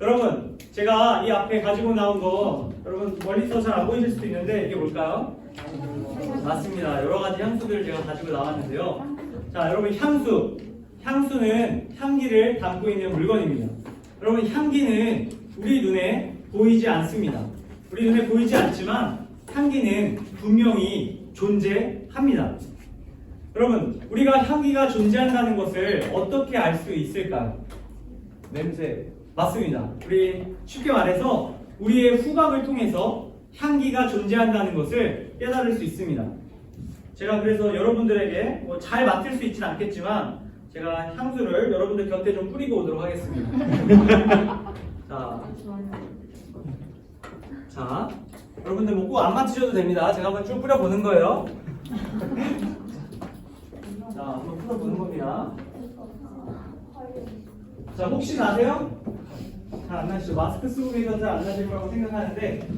여러분, 제가 이 앞에 가지고 나온 거 여러분 멀리서 잘 안 보이실 수도 있는데 이게 뭘까요? 맞습니다. 여러 가지 향수들을 제가 가지고 나왔는데요. 자, 여러분 향수. 향수는 향기를 담고 있는 물건입니다. 여러분 향기는 우리 눈에 보이지 않습니다. 우리 눈에 보이지 않지만 향기는 분명히 존재합니다. 여러분, 우리가 향기가 존재한다는 것을 어떻게 알 수 있을까요? 냄새. 맞습니다. 우리 쉽게 말해서 우리의 후각을 통해서 향기가 존재한다는 것을 깨달을 수 있습니다. 제가 그래서 여러분들에게 뭐 잘 맡을 수 있지는 않겠지만 제가 향수를 여러분들 곁에 좀 뿌리고 오도록 하겠습니다. 자, 자, 여러분들 뭐 꼭 안 맡으셔도 됩니다. 제가 한번 쭉 뿌려보는 거예요. 자, 한번 풀어보는 겁니다. 자, 혹시 나세요? 잘 안 나시죠? 마스크 쓰고 계셔서 잘 안 나실 거라고 생각하는데.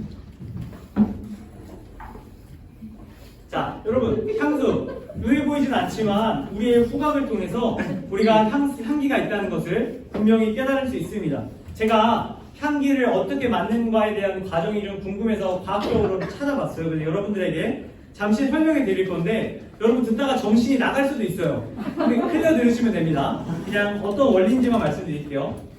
자, 여러분, 향수. 눈에 보이진 않지만 우리의 후각을 통해서 우리가 향, 향기가 있다는 것을 분명히 깨달을 수 있습니다. 제가 향기를 어떻게 맡는가에 대한 과정이 좀 궁금해서 과학적으로 찾아봤어요. 그래서 여러분들에게 잠시 설명해 드릴 건데 여러분 듣다가 정신이 나갈 수도 있어요. 근데 클리어 들으시면 됩니다. 그냥 어떤 원리인지만 말씀드릴게요.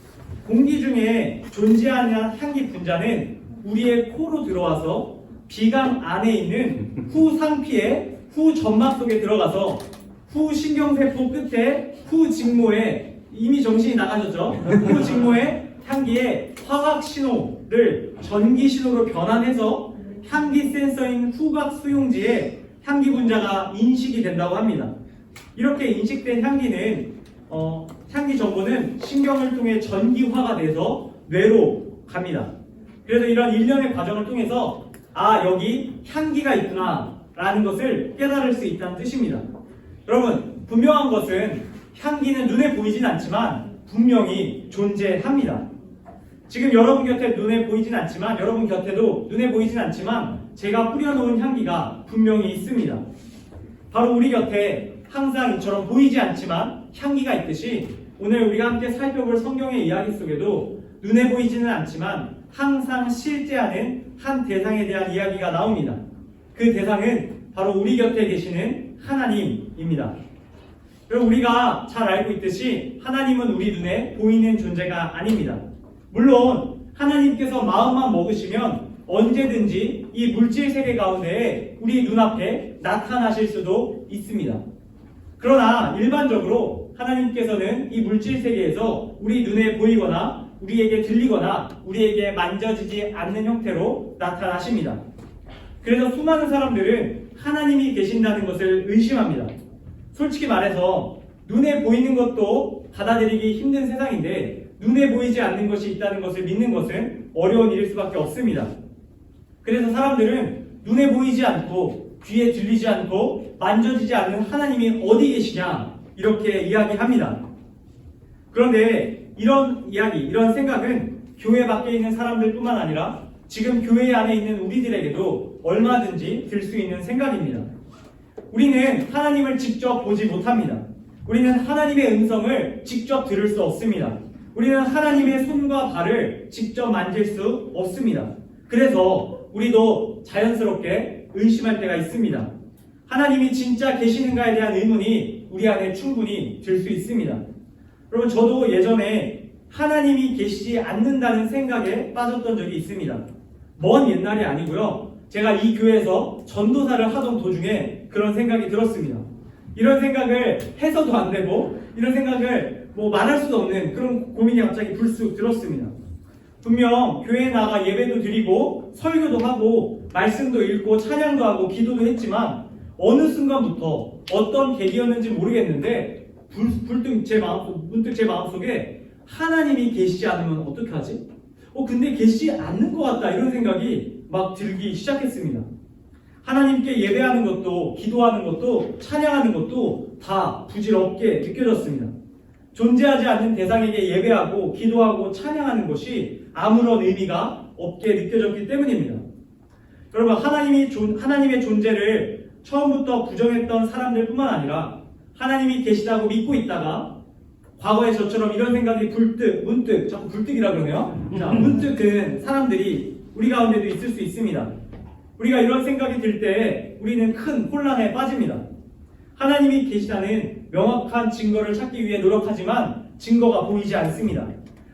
공기 중에 존재하는 향기 분자는 우리의 코로 들어와서 비강 안에 있는 후상피의 후점막 속에 들어가서 후신경세포 끝에 후직모에 이미 정신이 나가셨죠? 후직모에 향기의 화학 신호를 전기 신호로 변환해서 향기 센서인 후각 수용지에 향기 분자가 인식이 된다고 합니다. 이렇게 인식된 향기는 어, 향기 정보는 신경을 통해 전기화가 돼서 뇌로 갑니다. 그래서 이런 일련의 과정을 통해서 아 여기 향기가 있구나 라는 것을 깨달을 수 있다는 뜻입니다. 여러분 분명한 것은 향기는 눈에 보이진 않지만 분명히 존재합니다. 지금 여러분 곁에 눈에 보이진 않지만 여러분 곁에도 눈에 보이진 않지만 제가 뿌려놓은 향기가 분명히 있습니다. 바로 우리 곁에 항상 이처럼 보이지 않지만 향기가 있듯이 오늘 우리가 함께 살펴볼 성경의 이야기 속에도 눈에 보이지는 않지만 항상 실제하는 한 대상에 대한 이야기가 나옵니다. 그 대상은 바로 우리 곁에 계시는 하나님입니다. 여러분 우리가 잘 알고 있듯이 하나님은 우리 눈에 보이는 존재가 아닙니다. 물론 하나님께서 마음만 먹으시면 언제든지 이 물질 세계 가운데 우리 눈앞에 나타나실 수도 있습니다. 그러나 일반적으로 하나님께서는 이 물질 세계에서 우리 눈에 보이거나 우리에게 들리거나 우리에게 만져지지 않는 형태로 나타나십니다. 그래서 수많은 사람들은 하나님이 계신다는 것을 의심합니다. 솔직히 말해서 눈에 보이는 것도 받아들이기 힘든 세상인데 눈에 보이지 않는 것이 있다는 것을 믿는 것은 어려운 일일 수밖에 없습니다. 그래서 사람들은 눈에 보이지 않고 귀에 들리지 않고 만져지지 않는 하나님이 어디 계시냐 이렇게 이야기합니다. 그런데 이런 이야기, 이런 생각은 교회 밖에 있는 사람들뿐만 아니라 지금 교회 안에 있는 우리들에게도 얼마든지 들 수 있는 생각입니다. 우리는 하나님을 직접 보지 못합니다. 우리는 하나님의 음성을 직접 들을 수 없습니다. 우리는 하나님의 손과 발을 직접 만질 수 없습니다. 그래서 우리도 자연스럽게 의심할 때가 있습니다. 하나님이 진짜 계시는가에 대한 의문이 우리 안에 충분히 들 수 있습니다. 여러분, 저도 예전에 하나님이 계시지 않는다는 생각에 빠졌던 적이 있습니다. 먼 옛날이 아니고요. 제가 이 교회에서 전도사를 하던 도중에 그런 생각이 들었습니다. 이런 생각을 해서도 안 되고, 이런 생각을 뭐 말할 수도 없는 그런 고민이 갑자기 불쑥 들었습니다. 분명 교회에 나가 예배도 드리고 설교도 하고 말씀도 읽고 찬양도 하고 기도도 했지만 어느 순간부터 어떤 계기였는지 모르겠는데 불, 불등 제 마음 문득 제 마음속에 하나님이 계시지 않으면 어떻게 하지? 어 근데 계시지 않는 것 같다 이런 생각이 막 들기 시작했습니다. 하나님께 예배하는 것도 기도하는 것도 찬양하는 것도 다 부질없게 느껴졌습니다. 존재하지 않는 대상에게 예배하고 기도하고 찬양하는 것이 아무런 의미가 없게 느껴졌기 때문입니다. 여러분 하나님이 존, 하나님의 존재를 처음부터 부정했던 사람들뿐만 아니라 하나님이 계시다고 믿고 있다가 과거에 저처럼 이런 생각이 불뜻, 문득, 자꾸 불뜻이라 그러네요. 자, 문득 든 사람들이 우리 가운데도 있을 수 있습니다. 우리가 이런 생각이 들 때 우리는 큰 혼란에 빠집니다. 하나님이 계시다는 명확한 증거를 찾기 위해 노력하지만 증거가 보이지 않습니다.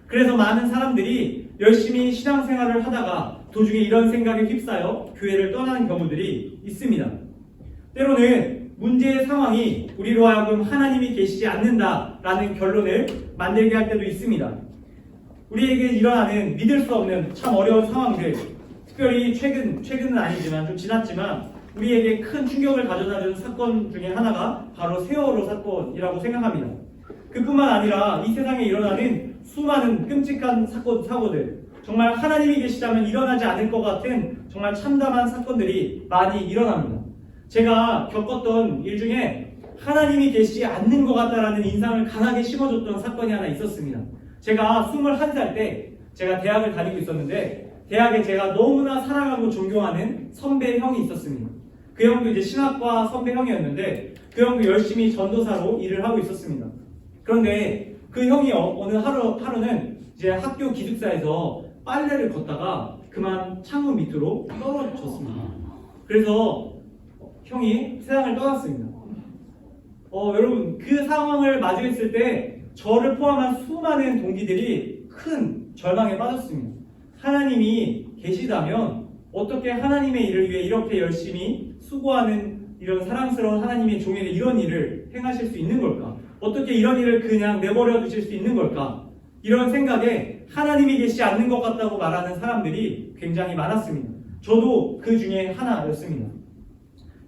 그래서 많은 사람들이 열심히 신앙생활을 하다가 도중에 이런 생각에 휩싸여 교회를 떠나는 경우들이 있습니다. 때로는 문제의 상황이 우리로 하여금 하나님이 계시지 않는다라는 결론을 만들게 할 때도 있습니다. 우리에게 일어나는 믿을 수 없는 참 어려운 상황들, 특별히 최근, 최근은 아니지만 좀 지났지만 우리에게 큰 충격을 가져다 준 사건 중에 하나가 바로 세월호 사건이라고 생각합니다. 그뿐만 아니라 이 세상에 일어나는 수많은 끔찍한 사건, 사고들, 정말 하나님이 계시다면 일어나지 않을 것 같은 정말 참담한 사건들이 많이 일어납니다. 제가 겪었던 일 중에 하나님이 계시지 않는 것 같다라는 인상을 강하게 심어줬던 사건이 하나 있었습니다. 제가 21살 때 제가 대학을 다니고 있었는데 대학에 제가 너무나 사랑하고 존경하는 선배 형이 있었습니다. 그 형도 이제 신학과 선배 형이었는데 그 형도 열심히 전도사로 일을 하고 있었습니다. 그런데 그 형이 어- 어느 하루, 하루는 이제 학교 기숙사에서 빨래를 걷다가 그만 창문 밑으로 떨어졌습니다. 그래서 형이 세상을 떠났습니다. 어, 여러분, 그 상황을 마주했을 때 저를 포함한 수많은 동기들이 큰 절망에 빠졌습니다. 하나님이 계시다면 어떻게 하나님의 일을 위해 이렇게 열심히 수고하는 이런 사랑스러운 하나님의 종에게 이런 일을 행하실 수 있는 걸까? 어떻게 이런 일을 그냥 내버려 두실 수 있는 걸까? 이런 생각에 하나님이 계시지 않는 것 같다고 말하는 사람들이 굉장히 많았습니다. 저도 그 중에 하나였습니다.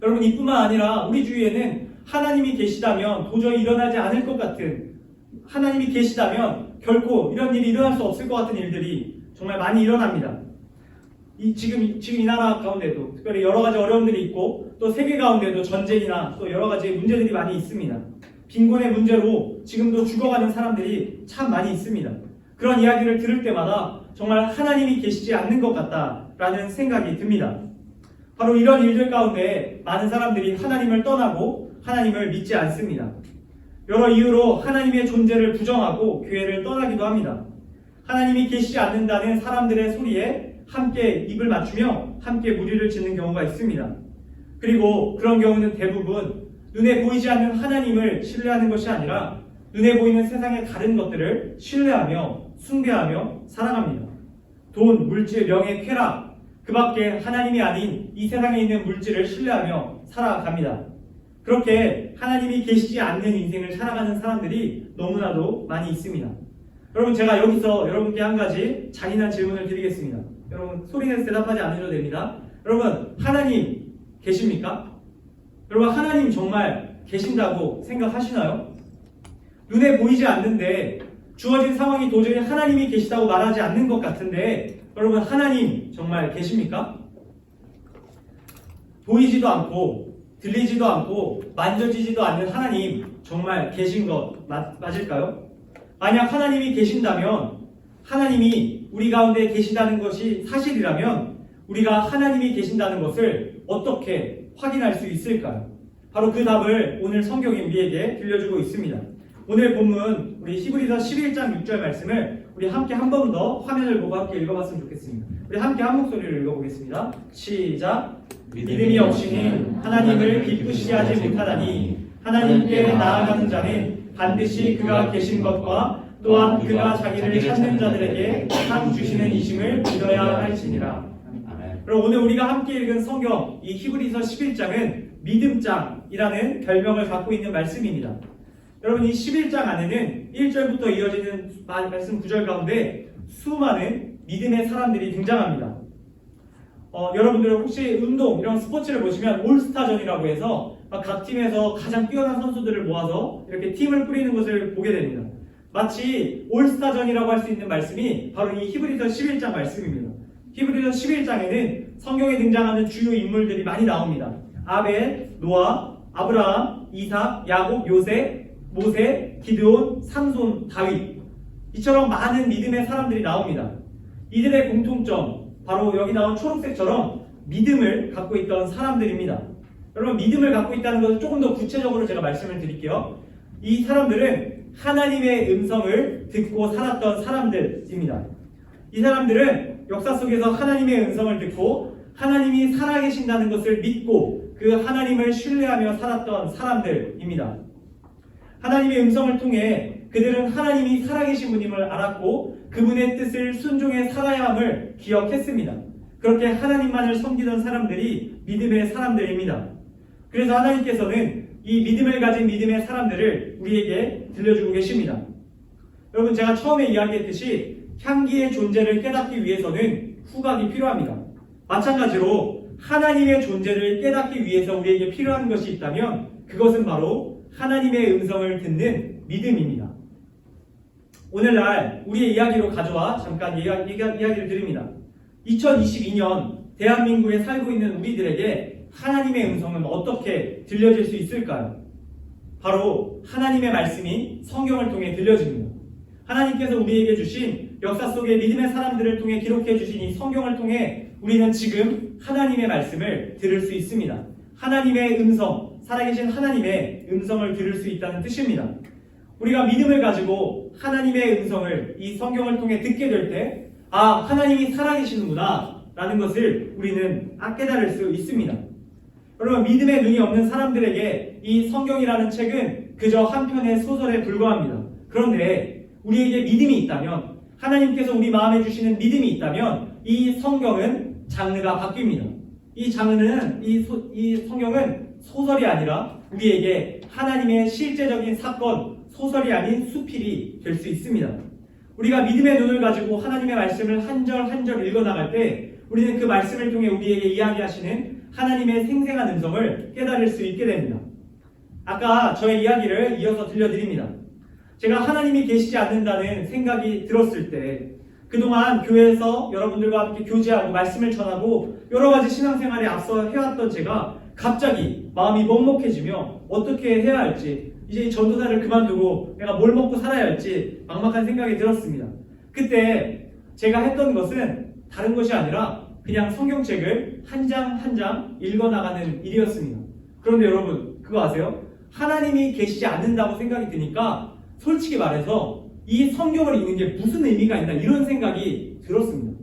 여러분 이뿐만 아니라 우리 주위에는 하나님이 계시다면 도저히 일어나지 않을 것 같은 하나님이 계시다면 결코 이런 일이 일어날 수 없을 것 같은 일들이 정말 많이 일어납니다. 이 지금 지금 이 나라 가운데도 특별히 여러 가지 어려움들이 있고 또 세계 가운데도 전쟁이나 또 여러 가지 문제들이 많이 있습니다. 빈곤의 문제로 지금도 죽어가는 사람들이 참 많이 있습니다. 그런 이야기를 들을 때마다 정말 하나님이 계시지 않는 것 같다라는 생각이 듭니다. 바로 이런 일들 가운데 많은 사람들이 하나님을 떠나고 하나님을 믿지 않습니다. 여러 이유로 하나님의 존재를 부정하고 교회를 떠나기도 합니다. 하나님이 계시지 않는다는 사람들의 소리에 함께 입을 맞추며 함께 무리를 짓는 경우가 있습니다. 그리고 그런 경우는 대부분 눈에 보이지 않는 하나님을 신뢰하는 것이 아니라 눈에 보이는 세상의 다른 것들을 신뢰하며 숭배하며 살아갑니다. 돈, 물질, 명예, 쾌락, 그 밖에 하나님이 아닌 이 세상에 있는 물질을 신뢰하며 살아갑니다. 그렇게 하나님이 계시지 않는 인생을 살아가는 사람들이 너무나도 많이 있습니다. 여러분 제가 여기서 여러분께 한 가지 잔인한 질문을 드리겠습니다. 여러분 소리내서 대답하지 않으셔도 됩니다. 여러분 하나님 계십니까? 여러분 하나님 정말 계신다고 생각하시나요? 눈에 보이지 않는데 주어진 상황이 도저히 하나님이 계시다고 말하지 않는 것 같은데 여러분 하나님 정말 계십니까? 보이지도 않고 들리지도 않고 만져지지도 않는 하나님 정말 계신 것 맞, 맞을까요? 만약 하나님이 계신다면 하나님이 우리 가운데 계시다는 것이 사실이라면 우리가 하나님이 계신다는 것을 어떻게 확인할 수 있을까요? 바로 그 답을 오늘 성경이 우리에게 들려주고 있습니다. 오늘 본문 우리 히브리서 11장 6절 말씀을 우리 함께 한 번 더 화면을 보고 함께 읽어봤으면 좋겠습니다. 우리 함께 한 목소리를 읽어보겠습니다. 시작. 믿음이 없이는 하나님을 기쁘시게 하지 못하다니 하나님께 나아가는 자는 반드시 그가 계신 것과 또한 그가 자기를 찾는 자들에게 상 주시는 이심을 믿어야 할지니라. 그럼 오늘 우리가 함께 읽은 성경 이 히브리서 11장은 믿음장이라는 별명을 갖고 있는 말씀입니다. 여러분 이 11장 안에는 1절부터 이어지는 마- 말씀 구절 가운데 수많은 믿음의 사람들이 등장합니다. 어, 여러분들 혹시 운동 이런 스포츠를 보시면 올스타전이라고 해서 막각 팀에서 가장 뛰어난 선수들을 모아서 이렇게 팀을 꾸리는 것을 보게 됩니다. 마치 올스타전이라고 할 수 있는 말씀이 바로 이 히브리서 11장 말씀입니다. 히브리서 11장에는 성경에 등장하는 주요 인물들이 많이 나옵니다. 아벨, 노아, 아브라함, 이삭, 야곱, 요셉, 모세, 기드온, 삼손, 다윗 이처럼 많은 믿음의 사람들이 나옵니다. 이들의 공통점 바로 여기 나온 초록색처럼 믿음을 갖고 있던 사람들입니다. 여러분 믿음을 갖고 있다는 것을 조금 더 구체적으로 제가 말씀을 드릴게요. 이 사람들은 하나님의 음성을 듣고 살았던 사람들입니다. 이 사람들은 역사 속에서 하나님의 음성을 듣고 하나님이 살아계신다는 것을 믿고 그 하나님을 신뢰하며 살았던 사람들입니다. 하나님의 음성을 통해 그들은 하나님이 살아계신 분임을 알았고 그분의 뜻을 순종해 살아야 함을 기억했습니다. 그렇게 하나님만을 섬기던 사람들이 믿음의 사람들입니다. 그래서 하나님께서는 이 믿음을 가진 믿음의 사람들을 우리에게 들려주고 계십니다. 여러분 제가 처음에 이야기했듯이 향기의 존재를 깨닫기 위해서는 후각이 필요합니다. 마찬가지로 하나님의 존재를 깨닫기 위해서 우리에게 필요한 것이 있다면 그것은 바로 하나님의 음성을 듣는 믿음입니다. 오늘날 우리의 이야기로 가져와 잠깐 이야기, 이야기를 드립니다. 2022년 대한민국에 살고 있는 우리들에게 하나님의 음성은 어떻게 들려질 수 있을까요? 바로 하나님의 말씀이 성경을 통해 들려집니다. 하나님께서 우리에게 주신 역사 속의 믿음의 사람들을 통해 기록해 주신 이 성경을 통해 우리는 지금 하나님의 말씀을 들을 수 있습니다. 하나님의 음성, 살아계신 하나님의 음성을 들을 수 있다는 뜻입니다. 우리가 믿음을 가지고 하나님의 음성을 이 성경을 통해 듣게 될 때, 아, 하나님이 살아계시는구나, 라는 것을 우리는 깨달을 수 있습니다. 여러분, 믿음의 눈이 없는 사람들에게 이 성경이라는 책은 그저 한 편의 소설에 불과합니다. 그런데 우리에게 믿음이 있다면, 하나님께서 우리 마음에 주시는 믿음이 있다면, 이 성경은 장르가 바뀝니다. 이 장르는, 이, 소, 이 성경은 소설이 아니라 우리에게 하나님의 실제적인 사건, 소설이 아닌 수필이 될 수 있습니다. 우리가 믿음의 눈을 가지고 하나님의 말씀을 한 절 한 절 읽어 나갈 때 우리는 그 말씀을 통해 우리에게 이야기하시는 하나님의 생생한 음성을 깨달을 수 있게 됩니다. 아까 저의 이야기를 이어서 들려드립니다. 제가 하나님이 계시지 않는다는 생각이 들었을 때 그동안 교회에서 여러분들과 함께 교제하고 말씀을 전하고 여러 가지 신앙생활에 앞서 해왔던 제가 갑자기 마음이 먹먹해지며 어떻게 해야 할지 이제 이 전도사를 그만두고 내가 뭘 먹고 살아야 할지 막막한 생각이 들었습니다. 그때 제가 했던 것은 다른 것이 아니라 그냥 성경책을 한 장 한 장 읽어나가는 일이었습니다. 그런데 여러분 그거 아세요? 하나님이 계시지 않는다고 생각이 드니까 솔직히 말해서 이 성경을 읽는 게 무슨 의미가 있나 이런 생각이 들었습니다.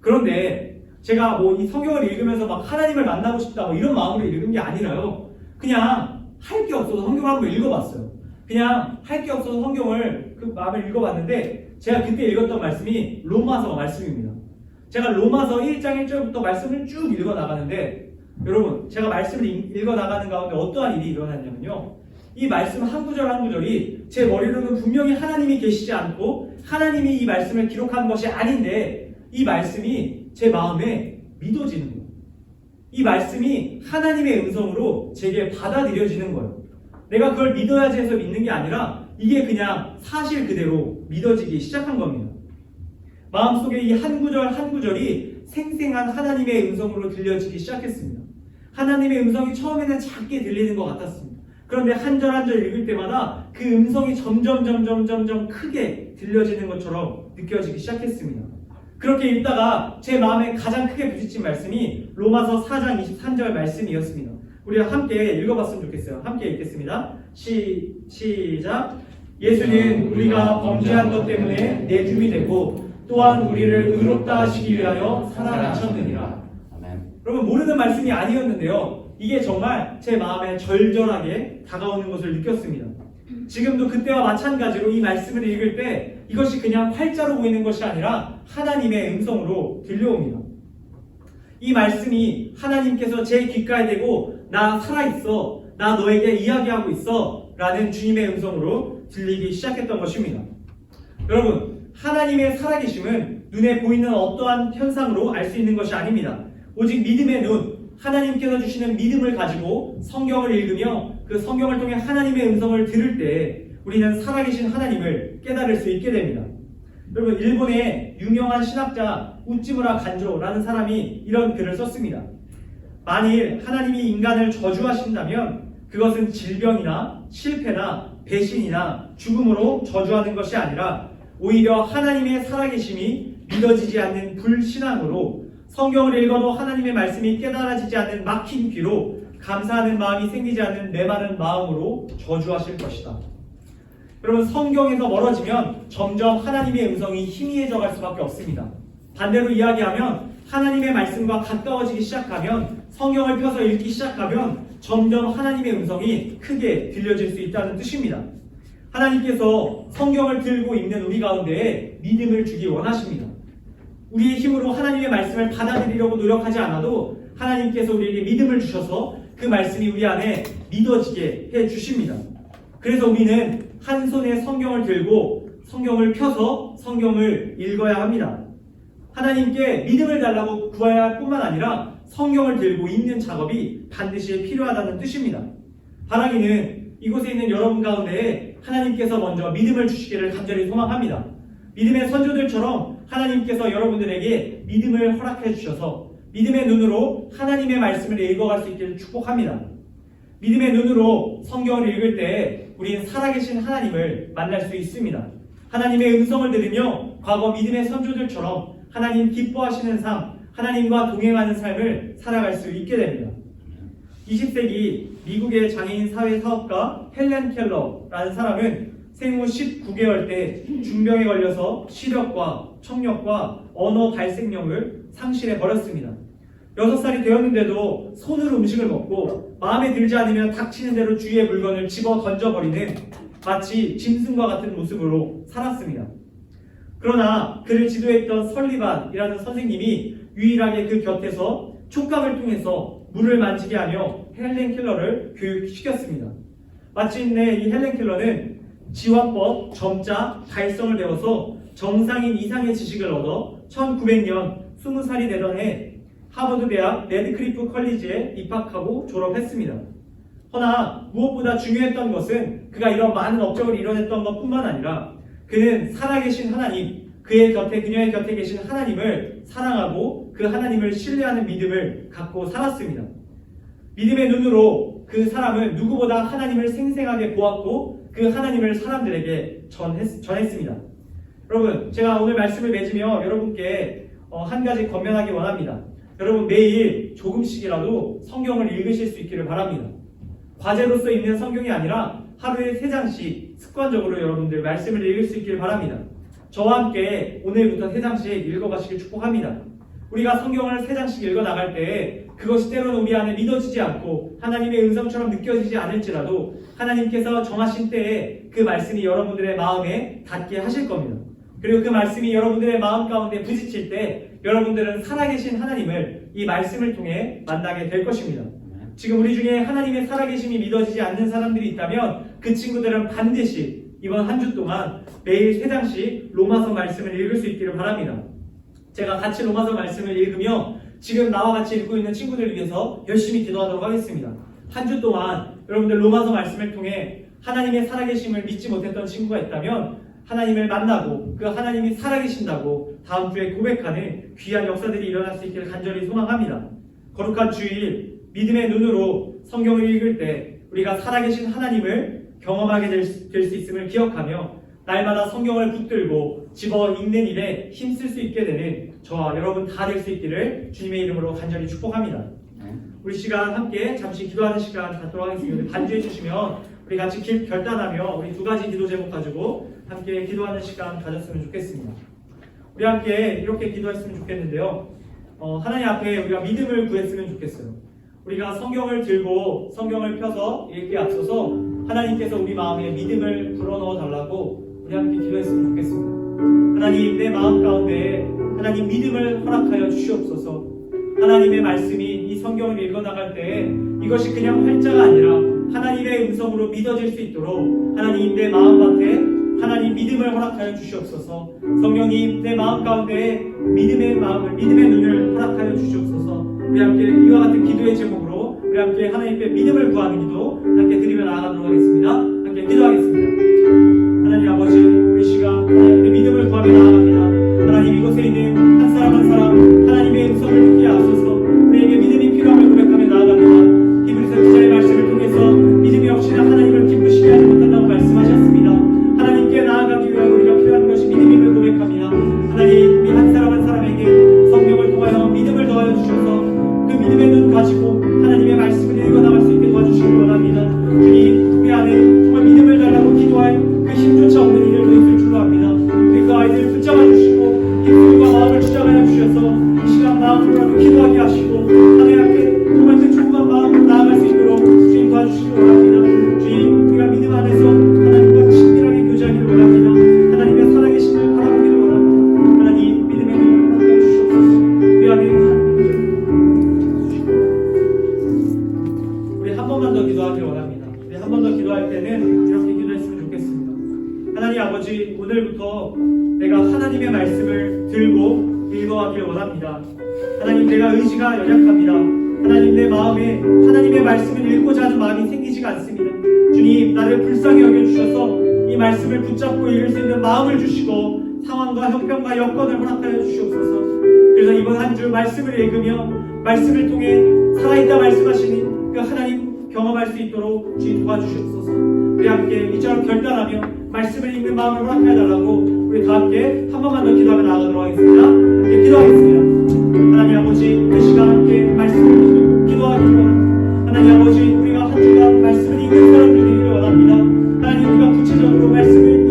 그런데 제가 뭐 이 성경을 읽으면서 막 하나님을 만나고 싶다 뭐 이런 마음으로 읽은 게 아니라요. 그냥 할 게 없어서 성경을 한번 읽어봤어요. 그냥 할 게 없어서 성경을 그 마음을 읽어봤는데 제가 그때 읽었던 말씀이 로마서 말씀입니다. 제가 로마서 1장 1절부터 말씀을 쭉 읽어 나가는데 여러분 제가 말씀을 읽어 나가는 가운데 어떠한 일이 일어났냐면요. 이 말씀 한 구절 한 구절이 제 머리로는 분명히 하나님이 계시지 않고 하나님이 이 말씀을 기록한 것이 아닌데 이 말씀이 제 마음에 믿어지는 거예요. 이 말씀이 하나님의 음성으로 제게 받아들여지는 거예요. 내가 그걸 믿어야지 해서 믿는 게 아니라 이게 그냥 사실 그대로 믿어지기 시작한 겁니다. 마음속에 이 한 구절 한 구절이 생생한 하나님의 음성으로 들려지기 시작했습니다. 하나님의 음성이 처음에는 작게 들리는 것 같았습니다. 그런데 한 절 한 절 읽을 때마다 그 음성이 점점 점점 점점 크게 들려지는 것처럼 느껴지기 시작했습니다. 그렇게 읽다가 제 마음에 가장 크게 부딪힌 말씀이 로마서 4장 23절 말씀이었습니다. 우리가 함께 읽어봤으면 좋겠어요. 함께 읽겠습니다. 시, 시작. 예수는 우리가 범죄한 것 때문에 내줌이 되고 또한 우리를 의롭다 하시기 위하여 살아나셨느니라. 아멘. 여러분 모르는 말씀이 아니었는데요. 이게 정말 제 마음에 절절하게 다가오는 것을 느꼈습니다. 지금도 그때와 마찬가지로 이 말씀을 읽을 때 이것이 그냥 활자로 보이는 것이 아니라 하나님의 음성으로 들려옵니다. 이 말씀이 하나님께서 제 귓가에 대고 나 살아있어. 나 너에게 이야기하고 있어. 라는 주님의 음성으로 들리기 시작했던 것입니다. 여러분, 하나님의 살아계심은 눈에 보이는 어떠한 현상으로 알 수 있는 것이 아닙니다. 오직 믿음의 눈, 하나님께서 주시는 믿음을 가지고 성경을 읽으며 그 성경을 통해 하나님의 음성을 들을 때 우리는 살아계신 하나님을 깨달을 수 있게 됩니다. 여러분 일본의 유명한 신학자 우찌무라 간조라는 사람이 이런 글을 썼습니다. 만일 하나님이 인간을 저주하신다면 그것은 질병이나 실패나 배신이나 죽음으로 저주하는 것이 아니라 오히려 하나님의 살아계심이 믿어지지 않는 불신앙으로 성경을 읽어도 하나님의 말씀이 깨달아지지 않는 막힌 귀로 감사하는 마음이 생기지 않는 메마른 마음으로 저주하실 것이다. 여러분 성경에서 멀어지면 점점 하나님의 음성이 희미해져 갈 수밖에 없습니다. 반대로 이야기하면 하나님의 말씀과 가까워지기 시작하면 성경을 펴서 읽기 시작하면 점점 하나님의 음성이 크게 들려질 수 있다는 뜻입니다. 하나님께서 성경을 들고 있는 우리 가운데에 믿음을 주기 원하십니다. 우리의 힘으로 하나님의 말씀을 받아들이려고 노력하지 않아도 하나님께서 우리에게 믿음을 주셔서 그 말씀이 우리 안에 믿어지게 해 주십니다. 그래서 우리는 한 손에 성경을 들고 성경을 펴서 성경을 읽어야 합니다. 하나님께 믿음을 달라고 구해야 할 뿐만 아니라 성경을 들고 읽는 작업이 반드시 필요하다는 뜻입니다. 바라기는 이곳에 있는 여러분 가운데 하나님께서 먼저 믿음을 주시기를 간절히 소망합니다. 믿음의 선조들처럼 하나님께서 여러분들에게 믿음을 허락해 주셔서 믿음의 눈으로 하나님의 말씀을 읽어갈 수 있기를 축복합니다. 믿음의 눈으로 성경을 읽을 때 우리는 살아계신 하나님을 만날 수 있습니다. 하나님의 음성을 들으며 과거 믿음의 선조들처럼 하나님 기뻐하시는 삶, 하나님과 동행하는 삶을 살아갈 수 있게 됩니다. 20세기 미국의 장애인 사회 사업가 헬렌 켈러라는 사람은 생후 19개월 때 중병에 걸려서 시력과 청력과 언어 발색력을 상실해 버렸습니다. 6살이 되었는데도 손으로 음식을 먹고 마음에 들지 않으면 닥치는 대로 주위의 물건을 집어 던져버리는 마치 짐승과 같은 모습으로 살았습니다. 그러나 그를 지도했던 설리반이라는 선생님이 유일하게 그 곁에서 촉각을 통해서 물을 만지게 하며 헬렌 켈러를 교육시켰습니다. 마침내 이 헬렌 켈러는 지화법, 점자, 달성을 배워서 정상인 이상의 지식을 얻어 1900년 20살이 되던 해 하버드 대학 레드크리프 컬리지에 입학하고 졸업했습니다. 허나 무엇보다 중요했던 것은 그가 이런 많은 업적을 이뤄냈던 것뿐만 아니라 그는 살아계신 하나님, 그의 곁에 그녀의 곁에 계신 하나님을 사랑하고 그 하나님을 신뢰하는 믿음을 갖고 살았습니다. 믿음의 눈으로 그 사람은 누구보다 하나님을 생생하게 보았고 그 하나님을 사람들에게 전했, 전했습니다. 여러분, 제가 오늘 말씀을 맺으며 여러분께 어, 한 가지 건면하기 원합니다. 여러분 매일 조금씩이라도 성경을 읽으실 수 있기를 바랍니다. 과제로서 읽는 성경이 아니라 하루에 세 장씩 습관적으로 여러분들 말씀을 읽을 수 있기를 바랍니다. 저와 함께 오늘부터 세 장씩 읽어가시길 축복합니다. 우리가 성경을 세 장씩 읽어 나갈 때 그것이 때로는 우리 안에 믿어지지 않고 하나님의 음성처럼 느껴지지 않을지라도 하나님께서 정하신 때에 그 말씀이 여러분들의 마음에 닿게 하실 겁니다. 그리고 그 말씀이 여러분들의 마음 가운데 부딪힐 때 여러분들은 살아계신 하나님을 이 말씀을 통해 만나게 될 것입니다. 지금 우리 중에 하나님의 살아계심이 믿어지지 않는 사람들이 있다면 그 친구들은 반드시 이번 한 주 동안 매일 세 장씩 로마서 말씀을 읽을 수 있기를 바랍니다. 제가 같이 로마서 말씀을 읽으며 지금 나와 같이 읽고 있는 친구들을 위해서 열심히 기도하도록 하겠습니다. 한 주 동안 여러분들 로마서 말씀을 통해 하나님의 살아계심을 믿지 못했던 친구가 있다면 하나님을 만나고 그 하나님이 살아계신다고 다음 주에 고백하는 귀한 역사들이 일어날 수 있기를 간절히 소망합니다. 거룩한 주일 믿음의 눈으로 성경을 읽을 때 우리가 살아계신 하나님을 경험하게 될 수 있음을 기억하며 날마다 성경을 붙들고 집어 읽는 일에 힘쓸 수 있게 되는 저와 여러분 다 될 수 있기를 주님의 이름으로 간절히 축복합니다. 우리 시간 함께 잠시 기도하는 시간 갖도록 하겠습니다. 반주해 주시면 우리 같이 길 결단하며 우리 두 가지 기도 제목 가지고 함께 기도하는 시간 가졌으면 좋겠습니다. 우리 함께 이렇게 기도했으면 좋겠는데요. 어, 하나님 앞에 우리가 믿음을 구했으면 좋겠어요. 우리가 성경을 들고 성경을 펴서 읽기에 앞서서 하나님께서 우리 마음에 믿음을 불어넣어 달라고 우리 함께 기도했으면 좋겠습니다. 하나님 내 마음 가운데 하나님 믿음을 허락하여 주시옵소서. 하나님의 말씀이 이 성경을 읽어 나갈 때 이것이 그냥 활자가 아니라 하나님의 음성으로 믿어질 수 있도록 하나님 내 마음밭에 하나님 믿음을 허락하여 주시옵소서. 성령님 내 마음 가운데 믿음의 마음을 믿음의 눈을 허락하여 주시옵소서. 우리 함께 이와 같은 기도의 제목으로 우리 함께 하나님께 믿음을 구하는 기도 함께 드리며 나아가도록 하겠습니다. 함께 기도하겠습니다. 하나님 아버지 우리 시간 하나님께 믿음을 구하며 나아갑니다. 하나님 이곳에 있는 한 사람 한 사람 말씀을 읽으며 말씀을 통해 살아있다 말씀하시는 그 하나님 경험할 수 있도록 주님 도와주시옵소서. 우리 함께 이처럼 결단하며 말씀을 읽는 마음을 허락해 달라고 우리 다 함께 한 번만 더 기도하며 나아가도록 하겠습니다. 함께 기도하겠습니다. 하나님 아버지 그 시간 함께 말씀을 읽고 기도하기를 원합니다. 하나님 아버지 우리가 한 주간 말씀을 읽는 사람들이 원합니다. 하나님 우리가 구체적으로 말씀을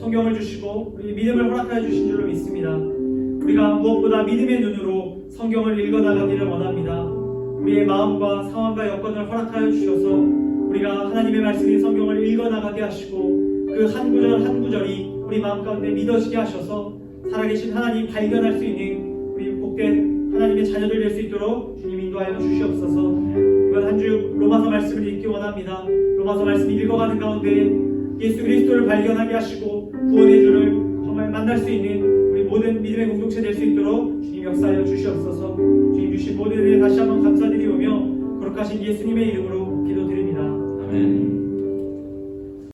성경을 주시고 우리 믿음을 허락하여 주신 줄로 믿습니다. 우리가 무엇보다 믿음의 눈으로 성경을 읽어 나가기를 원합니다. 우리의 마음과 상황과 여건을 허락하여 주셔서 우리가 하나님의 말씀인 성경을 읽어 나가게 하시고 그 한 구절 한 구절이 우리 마음 가운데 믿어지게 하셔서 살아계신 하나님 발견할 수 있는 우리 복된 하나님의 자녀들 될 수 있도록 주님 인도하여 주시옵소서. 이번 한 주 로마서 말씀을 읽기 원합니다. 로마서 말씀 읽어가는 가운데 예수 그리스도를 발견하게 하시고 구원의 주를 정말 만날 수 있는 우리 모든 믿음의 공동체 될 수 있도록 주님 역사하여 주시옵소서. 주님 주신 모든 은혜 다시 한번 감사드리오며 거룩하신 예수님의 이름으로